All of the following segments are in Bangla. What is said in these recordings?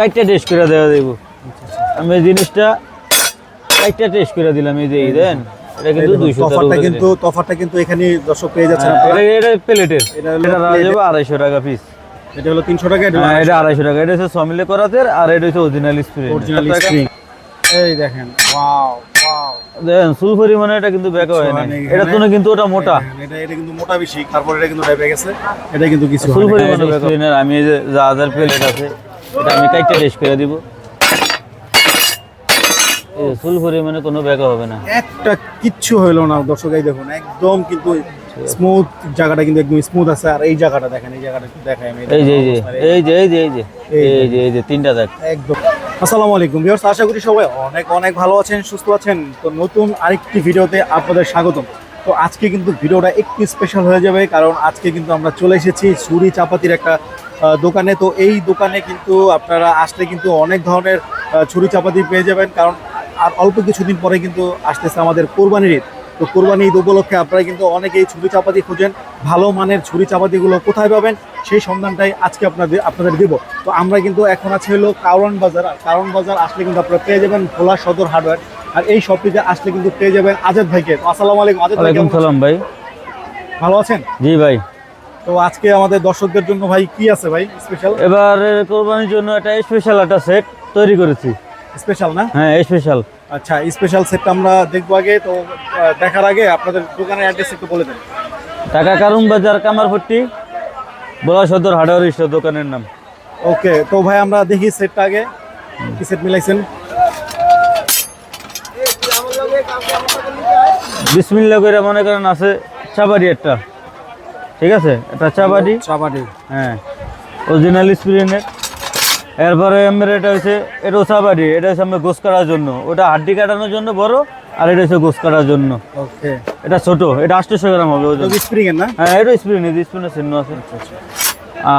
কাইটটা টেস্ট করে দেওয়া দেব। আমি জিনিসটা কাইটটা টেস্ট করে দিলাম এই যে এই দেন এটা কিন্তু দুইশো তফাতটা কিন্তু তফাতটা কিন্তু এখানে দর্শক পেয়ে যাচ্ছেন। হ্যাঁ, এটা এটা প্লেটের এটা যাবে আড়াইশো টাকা পিস এটা হলো তিনশো টাকা এটা হ্যাঁ এটা আড়াইশো টাকা। এটা হচ্ছে সমিলে করাতের আর এটা হচ্ছে অরিজিনাল স্প্রে অরিজিনাল স্প্রিং এই দেখেন ওয়াও ওয়াও দেখেন সুল পরিমাণে এটা কিন্তু বেকা হয় না এটা তো কিন্তু ওটা মোটা। এটা এটা কিন্তু মোটা বেশি তারপর এটা কিন্তু ডেবে গেছে। এটা কিন্তু কিছু হয় না। পরিমাণে স্ক্রিনের আমি এই যে যা হাজার প্লেট আছে এটা আমি কাইটটা টেস্ট করে দিব। পরিমাণে কোনো হবে না। একটা কিচ্ছু হইল না দর্শক এই দেখুন একদম কিন্তু স্মুথ জায়গাটা কিন্তু একদম স্মুথ আছে আর এই জায়গাটা দেখেন এই জায়গাটা দেখাই আমি এই যে এই যে এই যে এই যে এই যে এই যে তিনটা দেখ। একদম। আসসালামু আলাইকুম ভিউয়ার্স আশা করি সবাই অনেক অনেক ভালো আছেন সুস্থ আছেন। তো নতুন আরেকটি ভিডিওতে আপনাদের স্বাগতম। তো আজকে কিন্তু ভিডিওটা একটু স্পেশাল হয়ে যাবে কারণ আজকে কিন্তু আমরা চলে এসেছি সুরি চাপাতির একটা দোকানে। তো এই দোকানে কিন্তু আপনারা আসলে কিন্তু অনেক ধরনের ছুরি চাপাতি পেয়ে যাবেন। কারণ আর অল্প কিছুদিন পরে কিন্তু আসতেছে আমাদের কোরবানির ঈদ। তো কোরবানি ঈদ উপলক্ষে আপনারা কিন্তু অনেকেই ছুরি চাপাতি খুঁজেন। ভালো মানের ছুরি চাপাতিগুলো কোথায় পাবেন সেই সন্ধানটাই আজকে আপনাদের আপনাদের দেব। তো আমরা কিন্তু এখন আছে হলো কারণ বাজার। কারণ বাজার আসলে কিন্তু আপনারা পেয়ে যাবেন ভোলা সদর হার্ডওয়্যার। আর এই শপটিতে আসলে কিন্তু পেয়ে যাবেন আজাদ ভাইকে। আসসালামু আলাইকুম আজাদ ভাই। ভালো আছেন? জি ভাই। তো আজকে আমাদের দর্শকদের জন্য ভাই কি আছে ভাই স্পেশাল এবার কোরবানির জন্য একটা স্পেশাল একটা সেট তৈরি করেছি। স্পেশাল না? হ্যাঁ স্পেশাল আচ্ছা স্পেশাল সেটটা আমরা দেখব আগে। তো দেখার আগে আপনাদের দোকানের অ্যাড্রেস একটু বলে দেন। টাকা কারুন বাজার কামারপট্টি বলা সদর হার্ডওয়ার স্টোর দোকানের নাম। ওকে তো ভাই আমরা দেখি সেটটা আগে। কি সেট মিলাইছেন? বিসমিল্লা করে মনে করেন আছে চাবাড়ি একটা। ঠিক আছে? একটা চাবাড়ি চাপাটি হ্যাঁ। অরিজিনাল স্প্রিনের এরপরে আমার এটা হচ্ছে এটাও চাবাড়ি এটা হচ্ছে আমরা গোস কাটার জন্য। ওটা হাড্ডি কাটানোর জন্য বড় আর এটা হচ্ছে গোস কাটার জন্য। ওকে এটা ছোট। এটা আটশোশো গ্রাম হবে ওজন। স্প্রিং এর না? হ্যাঁ এটা স্প্রিন স্প্রিনের চিহ্ন আছে।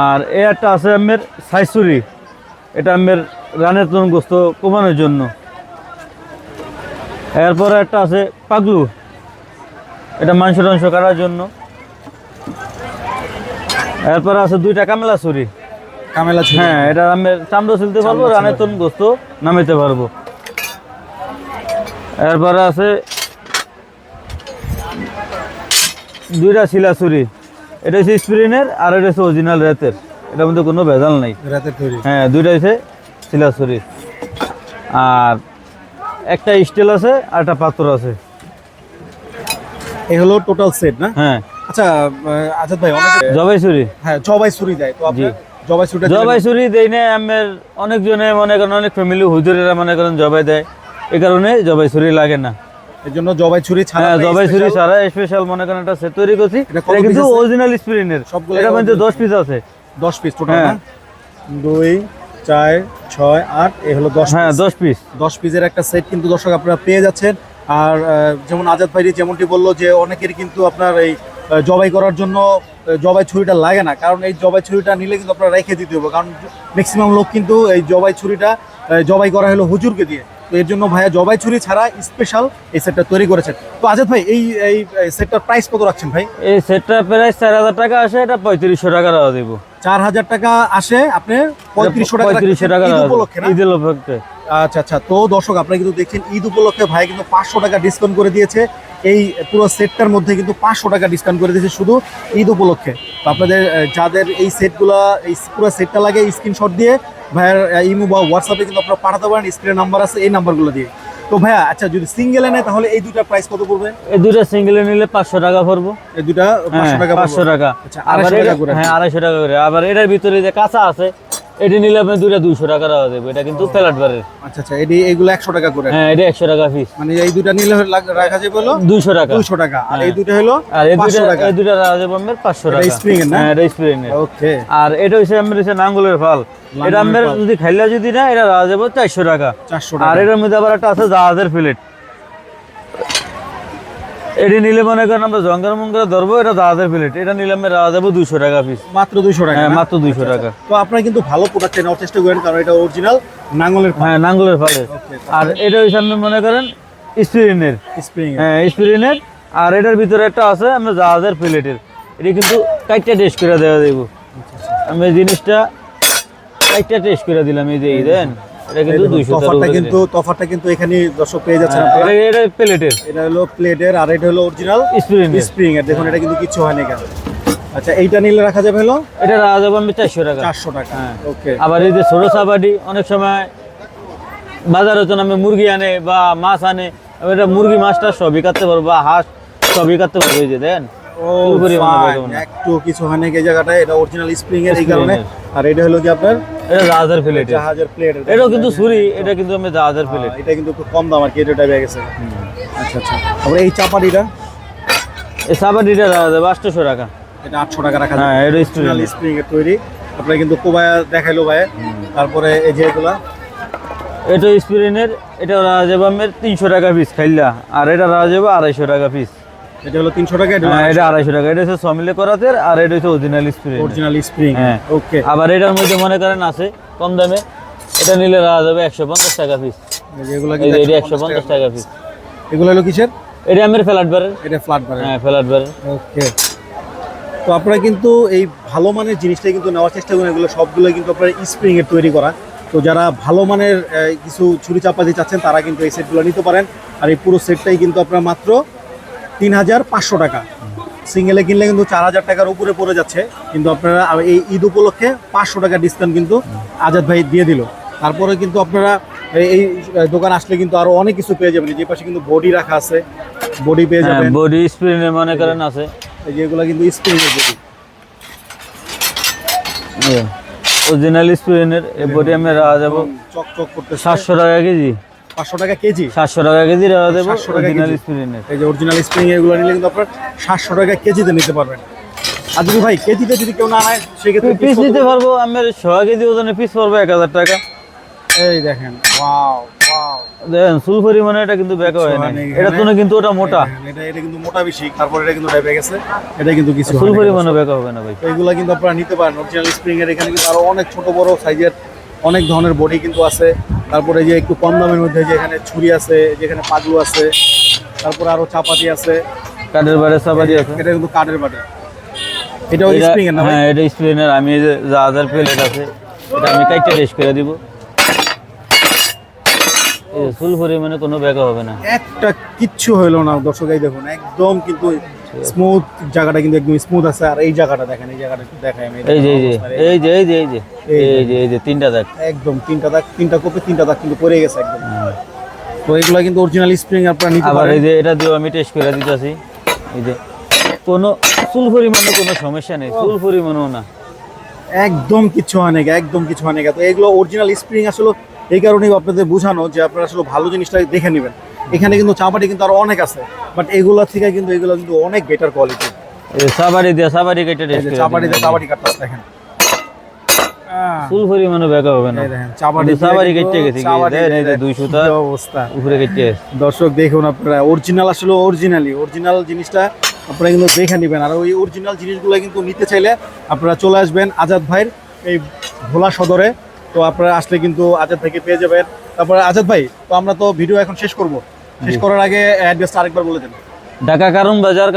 আর এ একটা আছে আমের সাইসুরি। এটা আমের রানের তরুণ গোস্ত কমানোর জন্য। এরপরে একটা আছে পাগলু। এটা মাংস টাংস কাটার জন্য। এরপরে আছে দুইটা কামেলা ছুরি। কামেলা ছিল হ্যাঁ এটা আমের চামড়া চলতে পারব রানের তরুণ গোস্ত নামাইতে পারব। এরপরে আছে দুইটা শিলা ছুরি। এটা হচ্ছে স্প্রিনের আর এটা হচ্ছে অরিজিনাল রেতের। এটার মধ্যে কোনো ভেজাল নাই। রাতের হ্যাঁ দুইটা হচ্ছে শিলা ছুরি। আর একটা স্টিল আছে আর একটা পাথর আছে। এই হলো টোটাল সেট না? হ্যাঁ। আচ্ছা আজাদ ভাই অনেক জবাই ছুরি হ্যাঁ জবাই ছুরি দেয়। তো আপনার জবাই দিলেন? জবাই ছুরি দেই না আমের অনেকজনে মনে করেন অনেক ফ্যামিলি হুজুরেরা মনে করেন জবাই দেয়। এই কারণে জবাই ছুরি লাগে না। এর জন্য জবাই ছুরি ছাড়া হ্যাঁ জবাই ছুরি ছাড়া স্পেশাল মনে করেন একটা সেট তৈরি করছি। এটা কিন্তু অরিজিনাল স্প্রিনের সবগুলো এটা মধ্যে original দশ পিস আছে। দশ পিস টোটাল হ্যাঁ। না? দুই চার ছয় আট এই হলো দশ হ্যাঁ piece। দশ পিস দশ পিসের একটা সেট কিন্তু দর্শক আপনারা পেয়ে যাচ্ছেন। আর যেমন আজাদ ভাই যেমনটি বলল যে অনেকের কিন্তু আপনার এই জবাই করার জন্য জবাই ছুরিটা লাগে না। কারণ এই জবাই ছুরিটা নিলে কিন্তু আপনারা রেখে দিতে হবে। কারণ ম্যাক্সিমাম লোক কিন্তু এই জবাই ছুরিটা জবাই করা হলো হুজুরকে দিয়ে। তো এর জন্য ভাইয়া জবাই ছুরি ছাড়া স্পেশাল এই সেটটা তৈরি করেছেন। তো আজাদ ভাই এই এই সেটটার প্রাইস কত রাখছেন ভাই? এই সেটটা প্রাইস চার হাজার টাকা আসে এটা পঁয়ত্রিশশো টাকা দেওয়া দেবো। চার হাজার টাকা আসে আপনি পঁয়ত্রিশশো টাকা পঁয়ত্রিশশো টাকা ঈদ। উপলক্ষে না? ঈদের উপলক্ষে। আচ্ছা আচ্ছা। তো দর্শক আপনারা কিন্তু দেখছেন ঈদ উপলক্ষে ভাই কিন্তু পাঁচশো টাকা ডিসকাউন্ট করে দিয়েছে। এই পুরো সেটটার মধ্যে কিন্তু পাঁচশো টাকা ডিসকাউন্ট করে দিয়েছে শুধু ঈদ উপলক্ষে। তো আপনাদের যাদের এই সেটগুলো এই পুরো সেটটা লাগে স্ক্রিনশট দিয়ে ভাইয়ার ইমো বা হোয়াটসঅ্যাপে কিন্তু আপনারা পাঠাতে পারেন স্ক্রিনের নাম্বার আছে এই নাম্বারগুলো দিয়ে। তো ভাইয়া আচ্ছা যদি সিঙ্গেল নেয় তাহলে এই দুটা প্রাইস কত পড়বে? এই দুটা সিঙ্গেলে নিলে পাঁচশো টাকা পড়ব। এই দুটা পাঁচশো টাকা পাঁচশো টাকা। আচ্ছা, আবার 250 টাকা করে। হ্যাঁ আড়াইশো টাকা করে। আবার এটার ভিতরে যে কাঁচা আছে এটি নিলে আপনি দুইটা দুইশো টাকা দেওয়া এটা কিন্তু ফ্ল্যাট বারের আচ্ছা আচ্ছা এটি এইগুলো একশো টাকা করে। হ্যাঁ এটা একশো টাকা পিস মানে এই নিলে রাখা যাবে হলো দুইশো টাকা। দুইশো টাকা। আর হ্যাঁ। এই দুটো হলো আর এই দুইটা এই দুইটা রাজা বম্বের পাঁচশো টাকা। না? হ্যাঁ এটা স্প্রিং ওকে। আর এটা হচ্ছে আমার হচ্ছে নাঙ্গলের ফাল। এটা আমার যদি খাইলে যদি না এটা রাজা যাব চারশো টাকা। চারশো টাকা। আর এটার মধ্যে আবার একটা আছে জাহাজের প্লেট এটি নিলে মনে করেন আমরা জঙ্গল মঙ্গলে ধরবো এটা জাহাজের প্লেট। এটা নিলে আমি রাজা যাব দুইশো টাকা পিস মাত্র দুইশো টাকা হ্যাঁ মাত্র দুইশো টাকা। তো আপনারা কিন্তু ভালো প্রোডাক্ট নেওয়ার চেষ্টা করেন কারণ এটা অরিজিনাল নাঙ্গলের হ্যাঁ নাঙ্গলের ফালে আর এটা হচ্ছে আপনি মনে করেন স্প্রিনের স্প্রিং হ্যাঁ স্প্রিনের আর এটার ভিতরে একটা আছে আমরা জাহাজের প্লেটের। এটা কিন্তু কাইটটা টেস্ট করে দেওয়া দেবো আমি জিনিসটা একটা টেস্ট করে দিলাম এই যে এই দেন। এটা এই কিন্তু দেখুন, দুইশো কিন্তু তফাতটা কিন্তু এখানে দর্শক পেয়ে যাচ্ছেন আপনারা। হ্যাঁ, এটা প্লেটের। এটা হলো প্লেটের আর এটা হলো অরিজিনাল স্প্রিং স্প্রিং এর দেখুন এটা কিন্তু কিছু হয়নি কেন আচ্ছা এইটা নিলে রাখা যাবে হলো? এটা রাখা যাবে আমি চারশো টাকা। চারশো টাকা হ্যাঁ। ওকে। আবার এই যে ছোট চাপাটি অনেক সময় বাজারে তো আমি মুরগি আনে বা মাছ আনে এটা মুরগি মাছটা সবই কাটতে পারব বা হাঁস সবই কাটতে পারব এই যে দেন। একটু কিছু এই জায়গাটা এটা অরিজিনাল স্প্রিং এর এই কারণে। আর এটা হলো কি আপনার? এটা জাহাজের প্লেটের জাহাজের প্লেট এটাও কিন্তু ছুরি এটা কিন্তু আমি জাহাজের প্লেট এটা কিন্তু একটু কম দাম আর কি এটা আচ্ছা আচ্ছা। তারপরে এই চাপাটিটা? এই চাপাটিটা রাখা যাবে আটশোশো টাকা। এটা আটশো টাকা রাখা হ্যাঁ এটা স্প্রিং এর তৈরি। আপনারা কিন্তু কোবায়া দেখাইলো ভাই তারপরে এই যে এগুলা। এটা স্প্রিনের এটা তিনশো টাকা পিস খাইলা। আর এটা রাজা যাবে আড়াইশো টাকা পিস এটা হলো তিনশো টাকা এটা হ্যাঁ এটা আড়াইশো টাকা। এটা হচ্ছে সমিলে করাতে আর এটা হচ্ছে অরিজিনাল স্প্রিন অরিজিনাল স্প্রিং হ্যাঁ। ওকে আবার এটার মধ্যে মনে করেন আছে কম দামে। এটা নিলে রাখা যাবে একশো পঞ্চাশ টাকা পিস এগুলো যে এটা একশো পঞ্চাশ টাকা পিস এগুলো হলো কিসের? এটা আমার ফ্ল্যাট বারের। এটা ফ্ল্যাট বারে হ্যাঁ ফ্ল্যাট বারের। ওকে তো আপনারা কিন্তু এই ভালো মানের জিনিসটাই কিন্তু নেওয়ার চেষ্টা করেন। এগুলো সবগুলো কিন্তু আপনার স্প্রিং এর তৈরি করা। তো যারা ভালো মানের কিছু ছুরি চাপাতি চাচ্ছেন তারা কিন্তু এই সেটগুলো নিতে পারেন। আর এই পুরো সেটটাই কিন্তু আপনার মাত্র তিন হাজার পাঁচশো টাকা। সিঙ্গেলে কিনলে কিন্তু চার হাজার টাকার উপরে পড়ে যাচ্ছে। কিন্তু আপনারা এই ঈদ উপলক্ষে পাঁচশো টাকা ডিসকাউন্ট কিন্তু আজাদ ভাই দিয়ে দিল। তারপরে কিন্তু আপনারা এই- দোকান আসলে কিন্তু আরও অনেক কিছু পেয়ে যাবেন। যে পাশে কিন্তু বডি রাখা আছে। বডি পেয়ে হ্যাঁ যাবেন। বডি স্প্রিনের মনে করেন আছে। এই যে এগুলো কিন্তু স্প্রিং এর বডি অরিজিনাল স্প্রিনের এই বডি আমি রাখা যাব। চক চক করতে সাতশো টাকা কেজি। পাঁচশো টাকা কেজি? সাতশো টাকা কেজি দেবো 700 টাকা অরিজিনাল কেজি। এই যে অরিজিনাল স্প্রিং এগুলো নিলে কিন্তু আপনার সাতশো টাকা কেজিতে নিতে পারবেন। আর যদি ভাই কেজিতে যদি কেউ না নেয় সেক্ষেত্রে পিস নিতে পারব আমার ছয় কেজি ওজনে পিস পড়ব এক হাজার টাকা। এই দেখেন ওয়াও ওয়াও। দেখেন সুল পরিমাণে এটা কিন্তু বেকা হয় না এটা তো কিন্তু ওটা মোটা। এটা এটা কিন্তু মোটা বেশি তারপর এটা কিন্তু ডাইবে গেছে। এটা কিন্তু কিছু না। পরিমাণে বেকা হবে না ভাই। এগুলো কিন্তু আপনারা নিতে পারেন। অরিজিনাল স্প্রিং এর এখানে কিন্তু আরও অনেক ছোট বড় সাইজের অনেক ধরনের বডি কিন্তু আছে। তারপরে যে একটু কম দামের মধ্যে যে এখানে ছুরি আছে যেখানে পাগলু আছে তারপরে আরও চাপাতি আছে। কাঠের বাড়ে চাপাতি আছে। এটা কিন্তু কাঠের বাটে এটাও এটা- স্প্রিং এর না হ্যাঁ এটা স্প্রিনের আমি এই যে জাহাজের প্লেট আছে এটা আমি কাইটটা টেস্ট করে দিব। এই সুল পরিমাণে কোনো বেকা হবে না। একটা কিচ্ছু হইল না দর্শক এই দেখুন একদম কিন্তু স্মুথ জায়গাটা কিন্তু একদম স্মুথ আছে আর এই জায়গাটা দেখেন এই জায়গাটা একটু দেখাই আমি এই যে এই যে এই যে এই যে এই যে এই যে তিনটা দেখ একদম তিনটা দাগ তিনটা কোপে তিনটা দাগ কিন্তু পড়ে গেছে একদম তো এগুলো কিন্তু অরিজিনাল স্প্রিং আপনারা নিতে আবার এই যে এটা দিয়েও আমি টেস্ট করে দিতেছি এই যে কোনো চুল পরিমাণে কোনো সমস্যা নেই চুল পরিমাণও না একদম কিছু হয় না একদম কিছু হয় না তো এগুলো অরিজিনাল স্প্রিং আসলে এই কারণেই আপনাদের বোঝানো যে আপনারা আসলে ভালো জিনিসটা দেখে নেবেন এখানে কিন্তু চাপাটি কিন্তু আরও অনেক আছে বাট এগুলো থেকে কিন্তু এগুলো কিন্তু অনেক বেটার কোয়ালিটি এই সাবারি দিয়ে সাবারি কেটে চাপাটি দিলাম। চাপাটি কাটতে দেখেন। আহ, চুল পরিমাণে বেকা হবে না। চাপাটি চাপাটি কেটে গেছে দুই সুতা অবস্থা। উপরে কেটে দর্শক দেখুন আপনারা অরিজিনাল আসলে অরিজিনালি অরিজিনাল জিনিসটা আপনারা কিন্তু দেখে নেবেন। আর ওই অরিজিনাল জিনিসগুলো কিন্তু নিতে চাইলে আপনারা চলে আসবেন আজাদ ভাইয়ের এই ভোলা সদরে। তো আপনারা আসলে কিন্তু আজাদ ভাইকে পেয়ে যাবেন। তারপরে আজাদ ভাই তো আমরা তো ভিডিও এখন শেষ করব। শেষ করার আগে অ্যাড্রেসটা আরেকবার বলে দেন। ঢাকা কারণ বাজার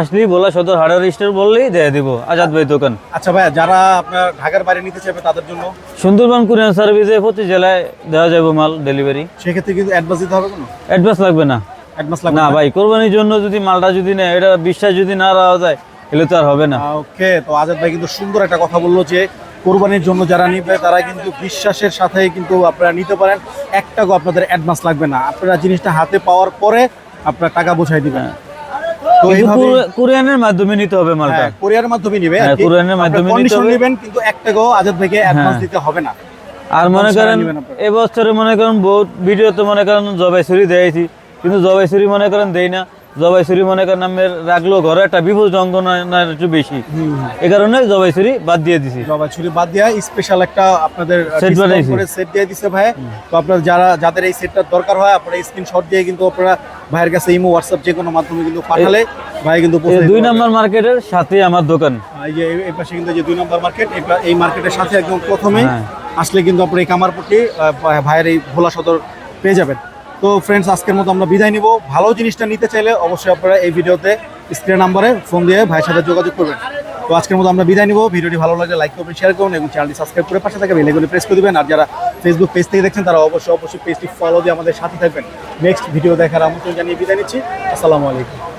আসলেই বলা সদর স্টোর বললেই দিয়ে দিব। আজাদ ভাই দোকান। আচ্ছা ভাই যারা আপনার ঢাকার বাইরে নিতে চাইবে তাদের জন্য? সুন্দরবন কুরিয়ার সার্ভিসে প্রতি জেলায় দেওয়া যাবে মাল ডেলিভারি সেক্ষেত্রে কিন্তু অ্যাডভান্স দিতে হবে কোনো? অ্যাডভান্স লাগবে না। অ্যাডভান্স লাগবে না ভাই কোরবানির জন্য যদি মালটা যদি নেয় এটা বিশ্বাস যদি না রাখা যায় এলে তো আর হবে না। ওকে তো আজাদ ভাই কিন্তু সুন্দর একটা কথা বলল যে কোরবানির জন্য যারা নিবে তারা কিন্তু বিশ্বাসের সাথে কিন্তু আপনারা নিতে পারেন। এক টাকা আপনাদের অ্যাডভান্স লাগবে না। আপনারা জিনিসটা হাতে পাওয়ার পরে আপনারা টাকা বোঝাই দিবেন। তো মাধ্যমে নিতে হবে মালটা। হ্যাঁ, কোরিয়ার মাধ্যমে নিবে হ্যাঁ, মাধ্যমে নিতে হবে। নেবেন কিন্তু এক টাকাও আজাদ ভাইকে অ্যাডভান্স হ্যাঁ। দিতে হবে না। আর মনে করেন। এবছরে মনে বহুত ভিডিওতে মনে করেন জবাই ছুরি দিয়েছি কিন্তু জবাই ছুরি মনে করেন দেই না। জবাই মনে করেন রাখল ঘরে একটা বিপুল যন্ত্রণা একটু বেশি। এই কারণে জবাই ছুরি বাদ দিয়ে দিছি। বাদ দিয়া স্পেশাল একটা আপনাদের discount বানাইছি। সেট দিয়ে দিছে ভাই। তো আপনারা যারা যাদের এই সেটটার দরকার হয় আপনারা স্ক্রিনশট দিয়ে কিন্তু আপনারা ভাইয়ের কাছে ইমো হোয়াটসঅ্যাপ যে কোনো মাধ্যমে কিন্তু পাঠালে ভাই কিন্তু দুই। নম্বর মার্কেটের সাথে আমার দোকান। এই যে এই- পাশে কিন্তু যে দুই নম্বর মার্কেট এই এই মার্কেটের সাথে একদম প্রথমে হ্যাঁ। আসলে কিন্তু আপনি এই কামারপট্টি ভাইয়ের এই ভোলা সদর পেয়ে যাবেন। তো ফ্রেন্ডস আজকের মতো আমরা বিদায় নিব। ভালো জিনিসটা নিতে চাইলে অবশ্যই আপনারা এই ভিডিওতে স্ক্রিন নাম্বারে ফোন দিয়ে ভাইয়ের সাথে যোগাযোগ করবেন। তো আজকের মতো আমরা বিদায় নিব। ভিডিওটি ভালো লাগলে লাইক করবেন শেয়ার করুন এবং চ্যানেলটি সাবস্ক্রাইব করে পাশে থাকা বেলেগুলি প্রেস করে দেবেন। আর যারা ফেসবুক পেজ থেকে দেখছেন, তারা অবশ্যই অবশ্যই পেজটি ফলো দিয়ে আমাদের সাথে থাকবেন। নেক্সট ভিডিও দেখার আমন্ত্রণ জানিয়ে বিদায় নিচ্ছি। আসসালামু আলাইকুম।